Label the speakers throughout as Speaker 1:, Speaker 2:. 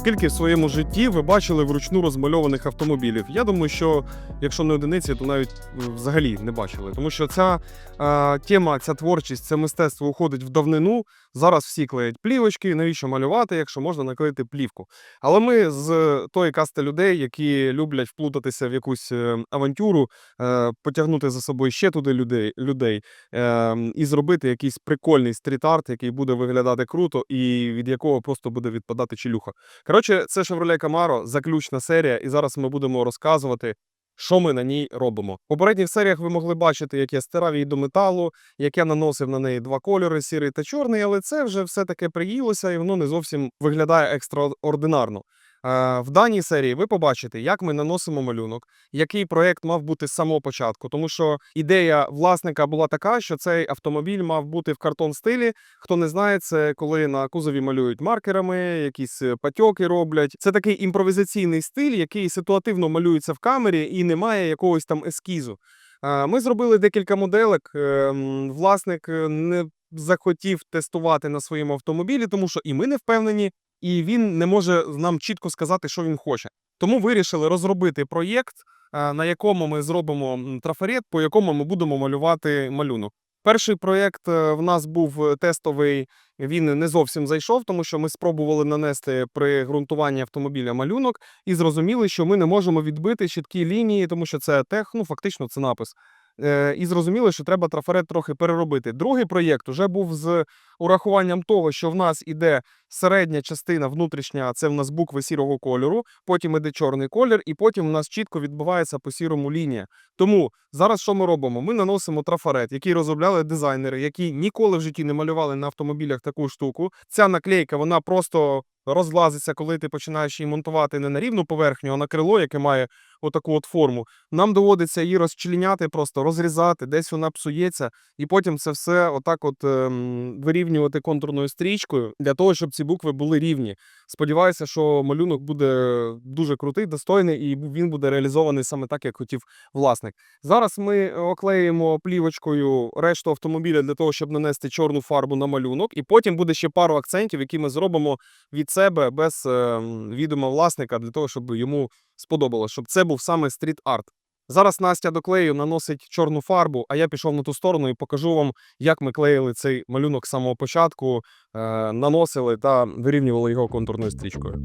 Speaker 1: Скільки в своєму житті ви бачили вручну розмальованих автомобілів? Я думаю, що якщо не одиниці, то навіть е, взагалі не бачили. Тому що ця е, тема, ця творчість, це мистецтво уходить в давнину. Зараз всі клеять плівочки. Навіщо малювати, якщо можна наклеїти плівку? Але ми з тої касти людей, які люблять вплутатися в якусь е, авантюру, е, потягнути за собою ще туди людей, людей е, і зробити якийсь прикольний стріт-арт, який буде виглядати круто, і від якого просто буде відпадати челюха. Коротше, це Chevrolet Camaro, заключна серія, і зараз ми будемо розказувати. Що ми на ній робимо? В попередніх серіях ви могли бачити, як я стирав її до металу, як я наносив на неї два кольори сірий та чорний, але це вже все таки приїлося і воно не зовсім виглядає екстраординарно. Е, В даній серії ви побачите, як ми наносимо малюнок, який проект мав бути з самого початку. Тому що ідея власника була така, що цей автомобіль мав бути в картон стилі. Хто не знає, це коли на кузові малюють маркерами, якісь е, патьоки роблять. Це такий імпровізаційний стиль, який ситуативно малюється в камері і не має якогось там ескізу. Е, Ми зробили декілька моделек. Власник не захотів тестувати на своєму автомобілі, тому що і ми не впевнені, і він не може нам чітко сказати, що він хоче. Тому вирішили розробити проєкт, е, на якому ми зробимо трафарет, по якому ми будемо малювати малюнок. Перший проєкт е, в нас був тестовий, він не зовсім зайшов, тому що ми спробували нанести при ґрунтуванні автомобіля малюнок і зрозуміли, що ми не можемо відбити чіткі лінії, тому що це тех, ну фактично це напис. Е, І зрозуміли, що треба трафарет трохи переробити. Другий проєкт вже був з урахуванням того, що в нас іде середня частина внутрішня, це в нас букви сірого кольору, потім іде чорний колір, і потім у нас чітко відбувається по сірому лінія. Тому зараз що ми робимо? Ми наносимо трафарет, який розробляли дизайнери, які ніколи в житті не малювали на автомобілях таку штуку. Ця наклейка вона просто розлазиться, коли ти починаєш її монтувати не на рівну поверхню, а на крило, яке має отаку от форму. Нам доводиться її розчленяти, просто розрізати, десь вона псується, і потім це все отак от ем, вирівнювати контурною стрічкою для того, щоб ці букви були рівні. Сподіваюся, що малюнок буде дуже крутий, достойний, і він буде реалізований саме так, як хотів власник. Зараз ми оклеїмо плівочкою решту автомобіля для того, щоб нанести чорну фарбу на малюнок, і потім буде ще пару акцентів, які ми зробимо від себе без ем, відома власника, для того, щоб йому сподобалось, щоб це був саме стріт-арт. Зараз Настя до клею наносить чорну фарбу, а я пішов на ту сторону і покажу вам, як ми клеїли цей малюнок з самого початку, е, наносили та вирівнювали його контурною стрічкою.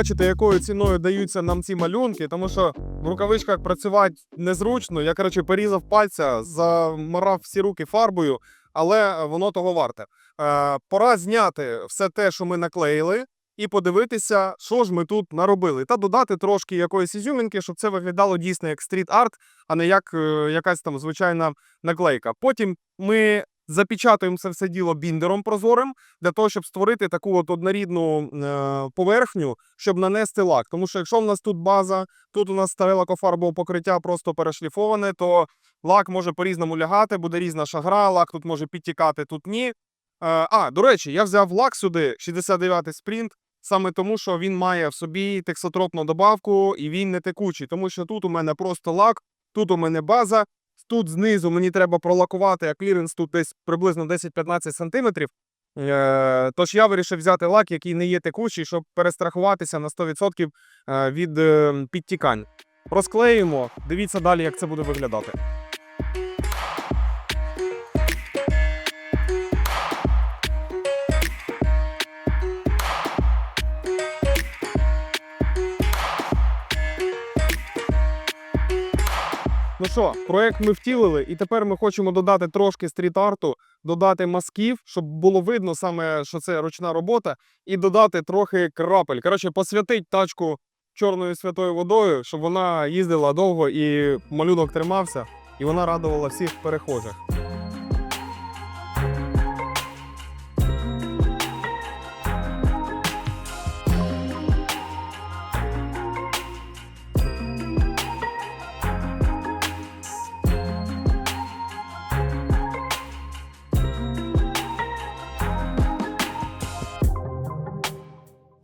Speaker 1: Бачите, якою ціною даються нам ці малюнки, тому що в рукавичках працювати незручно. Я, коротше, порізав пальця, замарав всі руки фарбою, але воно того варте. Е, пора зняти все те, що ми наклеїли, і подивитися, що ж ми тут наробили. Та додати трошки якоїсь ізюмінки, щоб це виглядало дійсно як стріт-арт, а не як е, якась там звичайна наклейка. Потім ми запечатуємо це все діло біндером прозорим для того, щоб створити таку от однорідну е, поверхню, щоб нанести лак. Тому що якщо в нас тут база, тут у нас старе лакофарбове покриття просто перешліфоване, то лак може по-різному лягати, буде різна шагра, лак тут може підтікати, тут ні. Е, а, до речі, я взяв лак сюди, 69-й спринт, саме тому, що він має в собі тексотропну добавку і він не текучий. Тому що тут у мене просто лак, тут у мене база, тут знизу мені треба пролакувати, а кліренс тут десь приблизно 10-15 сантиметрів. Е, Тож я вирішив взяти лак, який не є текучий, щоб перестрахуватися на 100% е, від е, підтікань. Розклеїмо, дивіться далі, як це буде виглядати. Що, проект ми втілили, і тепер ми хочемо додати трошки стріт-арту, додати мазків, щоб було видно саме, що це ручна робота, і додати трохи крапель. Коротше, посвятить тачку чорною святою водою, щоб вона їздила довго і малюнок тримався, і вона радувала всіх перехожих.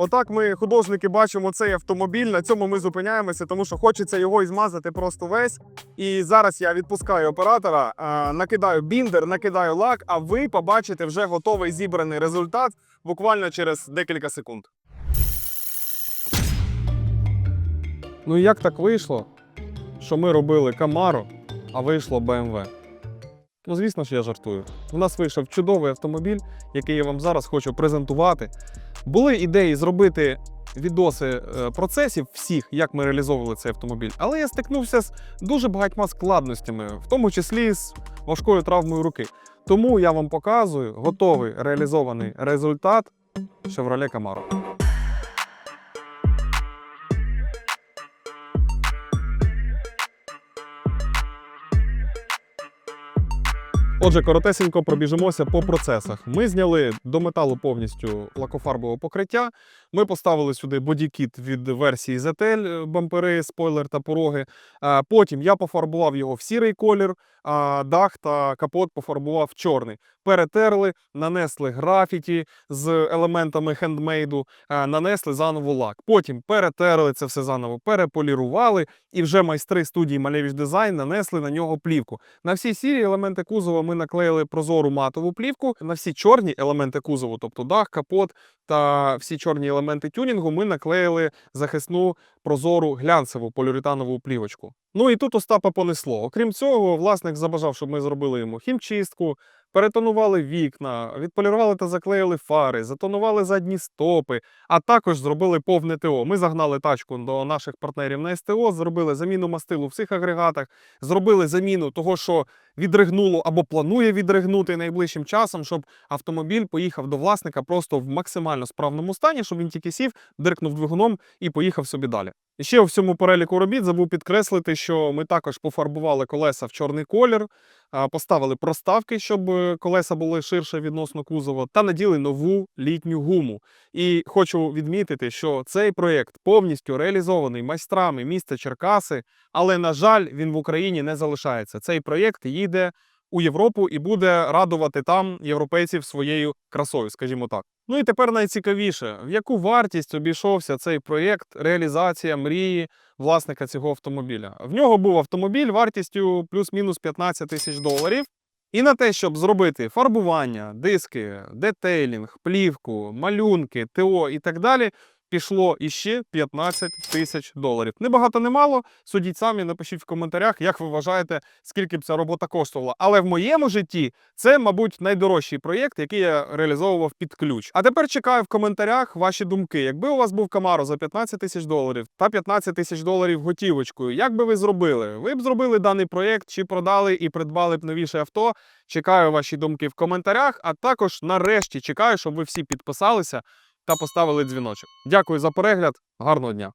Speaker 1: Отак ми, художники, бачимо цей автомобіль. На цьому ми зупиняємося, тому що хочеться його і змазати просто весь. І зараз я відпускаю оператора, накидаю біндер, накидаю лак, а ви побачите вже готовий зібраний результат буквально через декілька секунд. Ну як так вийшло, що ми робили Camaro, а вийшло BMW? Ну, звісно ж, я жартую. У нас вийшов чудовий автомобіль, який я вам зараз хочу презентувати. Були ідеї зробити відоси е, процесів всіх, як ми реалізовували цей автомобіль, але я стикнувся з дуже багатьма складностями, в тому числі з важкою травмою руки. Тому я вам показую готовий реалізований результат Chevrolet Camaro. Отже, коротесенько пробіжимося по процесах. Ми зняли до металу повністю лакофарбове покриття. Ми поставили сюди бодікіт від версії ZL, е, бампери, спойлер та пороги. Потім я пофарбував його в сірий колір, а дах та капот пофарбував в чорний. Перетерли, нанесли графіті з елементами хендмейду, нанесли заново лак. Потім перетерли це все заново, переполірували, і вже майстри студії Малевич Дизайн нанесли на нього плівку. На всі сірі елементи кузова ми наклеїли прозору матову плівку. На всі чорні елементи кузову, тобто дах, капот та всі чорні елементи тюнінгу, ми наклеїли захисну прозору глянцеву поліуретанову плівочку. Ну і тут Остапа понесло. Окрім цього, власник забажав, щоб ми зробили йому хімчистку, перетонували вікна, відполірували та заклеїли фари, затонували задні стопи, а також зробили повне ТО. Ми загнали тачку до наших партнерів на СТО, зробили заміну мастилу всіх агрегатах, зробили заміну того, що відригнуло або планує відригнути найближчим часом, щоб автомобіль поїхав до власника просто в максимально справному стані, щоб він тільки сів, диркнув двигуном і поїхав собі далі. Ще у всьому переліку робіт забув підкреслити, що ми також пофарбували колеса в чорний колір, поставили проставки, щоб е, колеса були ширше відносно кузова, та наділи нову літню гуму. І хочу відмітити, що цей проєкт повністю реалізований майстрами міста Черкаси, але, на жаль, він в Україні не залишається. Цей проєкт їде у Європу і буде радувати там європейців своєю красою, скажімо так. Ну і тепер найцікавіше, в яку вартість обійшовся цей проєкт, реалізація мрії власника цього автомобіля. В нього був автомобіль вартістю плюс-мінус 15 тисяч доларів. І на те, щоб зробити фарбування, диски, детейлінг, плівку, малюнки, ТО і так далі, пішло іще 15 тисяч доларів. Не багато, не мало. Судіть самі, напишіть в коментарях, як ви вважаєте, скільки б ця робота коштувала. Але в моєму житті це, мабуть, найдорожчий проєкт, який я реалізовував під ключ. А тепер чекаю в коментарях ваші думки. Якби у вас був Camaro за 15 тисяч доларів та 15 тисяч доларів готівочкою, як би ви зробили? Ви б зробили даний проєкт чи продали і придбали б новіше авто? Чекаю ваші думки в коментарях. А також нарешті чекаю, щоб ви всі підписалися та поставили дзвіночок. Дякую за перегляд. Гарного дня!